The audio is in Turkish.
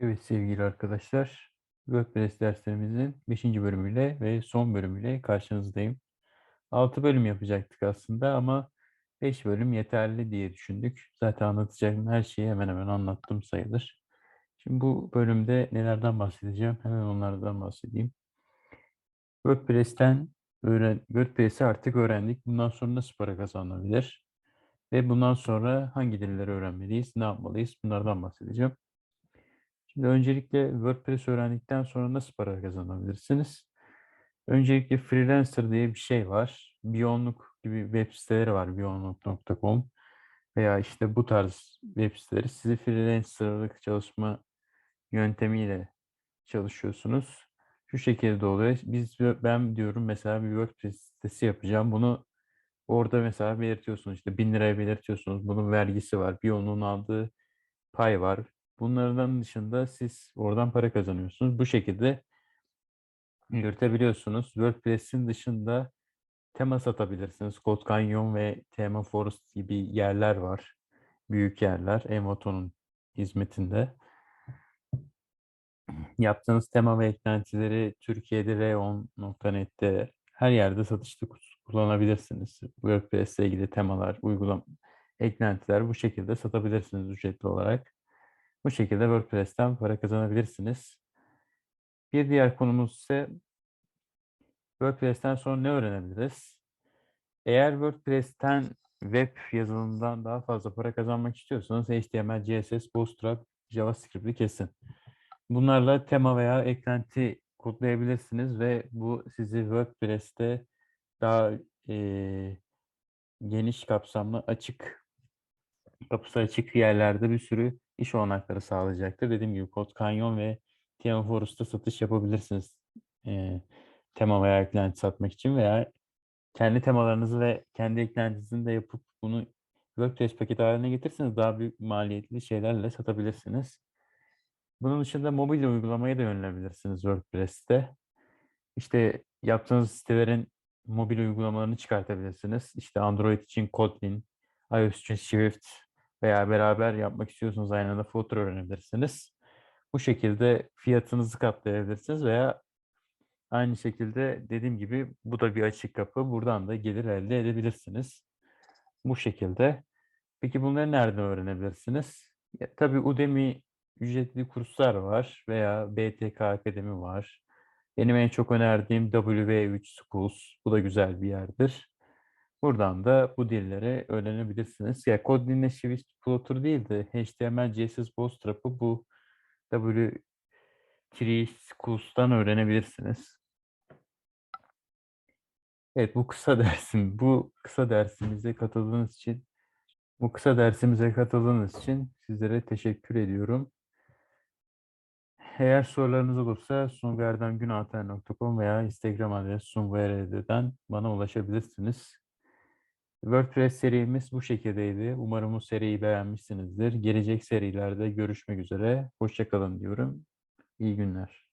Evet sevgili arkadaşlar, WordPress derslerimizin 5. bölümüyle ve son bölümüyle karşınızdayım. 6 bölüm yapacaktık aslında ama 5 bölüm yeterli diye düşündük. Zaten anlatacağım her şeyi hemen hemen anlattım sayılır. Şimdi bu bölümde nelerden bahsedeceğim? Hemen onlardan bahsedeyim. WordPress'ten öğren WordPress'i artık öğrendik. Bundan sonra nasıl para kazanılabilir? Ve bundan sonra hangi dilleri öğrenmeliyiz? Ne yapmalıyız? Bunlardan bahsedeceğim. Şimdi öncelikle WordPress öğrendikten sonra nasıl para kazanabilirsiniz? Öncelikle Freelancer diye bir şey var. Biyonluk gibi web siteleri var. Biyonluk.com veya işte bu tarz web siteleri sizi freelancerlık çalışma yöntemiyle çalışıyorsunuz. Şu şekilde oluyor. Biz ben diyorum mesela bir WordPress sitesi yapacağım. Bunu orada mesela belirtiyorsunuz. İşte 1000 liraya belirtiyorsunuz. Bunun vergisi var. Biyonluğun aldığı pay var. Bunlardan dışında siz oradan para kazanıyorsunuz. Bu şekilde yürütebiliyorsunuz. WordPress'in dışında tema satabilirsiniz. Code Canyon ve Tema Forest gibi yerler var. Büyük yerler. Emoton'un hizmetinde. Yaptığınız tema ve eklentileri Türkiye'de Reon.net'te her yerde satışta kullanabilirsiniz. WordPress ile ilgili temalar, uygulama, eklentiler bu şekilde satabilirsiniz ücretli olarak. Bu şekilde WordPress'ten para kazanabilirsiniz. Bir diğer konumuz ise WordPress'ten sonra ne öğrenebiliriz? Eğer WordPress'ten web yazılımından daha fazla para kazanmak istiyorsanız HTML, CSS, Bootstrap, JavaScript'i kesin. Bunlarla tema veya eklenti kodlayabilirsiniz ve bu sizi WordPress'te daha e, geniş kapsamlı açık kapısı açık yerlerde bir sürü iş olanakları sağlayacaktır. Dediğim gibi Code Canyon ve Tema Forest'ta satış yapabilirsiniz. E, tema veya eklenti satmak için veya kendi temalarınızı ve kendi eklentinizini de yapıp bunu WordPress paketi haline getirseniz daha büyük maliyetli şeylerle satabilirsiniz. Bunun dışında mobil uygulamaya da yönelebilirsiniz WordPress'te. İşte yaptığınız sitelerin mobil uygulamalarını çıkartabilirsiniz. İşte Android için Kotlin, iOS için Swift veya beraber yapmak istiyorsanız aynı anda Flutter öğrenebilirsiniz. Bu şekilde fiyatınızı katlayabilirsiniz veya aynı şekilde dediğim gibi bu da bir açık kapı. Buradan da gelir elde edebilirsiniz. Bu şekilde. Peki bunları nereden öğrenebilirsiniz? Ya, tabii Udemy ücretli kurslar var veya BTK Akademi var. Benim en çok önerdiğim W3 Schools. Bu da güzel bir yerdir. Buradan da bu dilleri öğrenebilirsiniz. Ya Kotlin ile Swift Flutter değil de HTML, CSS, Bootstrap'ı bu W3 Schools'tan öğrenebilirsiniz. Evet bu kısa dersim, bu kısa dersimize katıldığınız için bu kısa dersimize katıldığınız için sizlere teşekkür ediyorum. Eğer sorularınız olursa sungerdemgünalter.com veya Instagram adresi sungerd'den bana ulaşabilirsiniz. WordPress serimiz bu şekildeydi. Umarım bu seriyi beğenmişsinizdir. Gelecek serilerde görüşmek üzere. Hoşçakalın diyorum. İyi günler.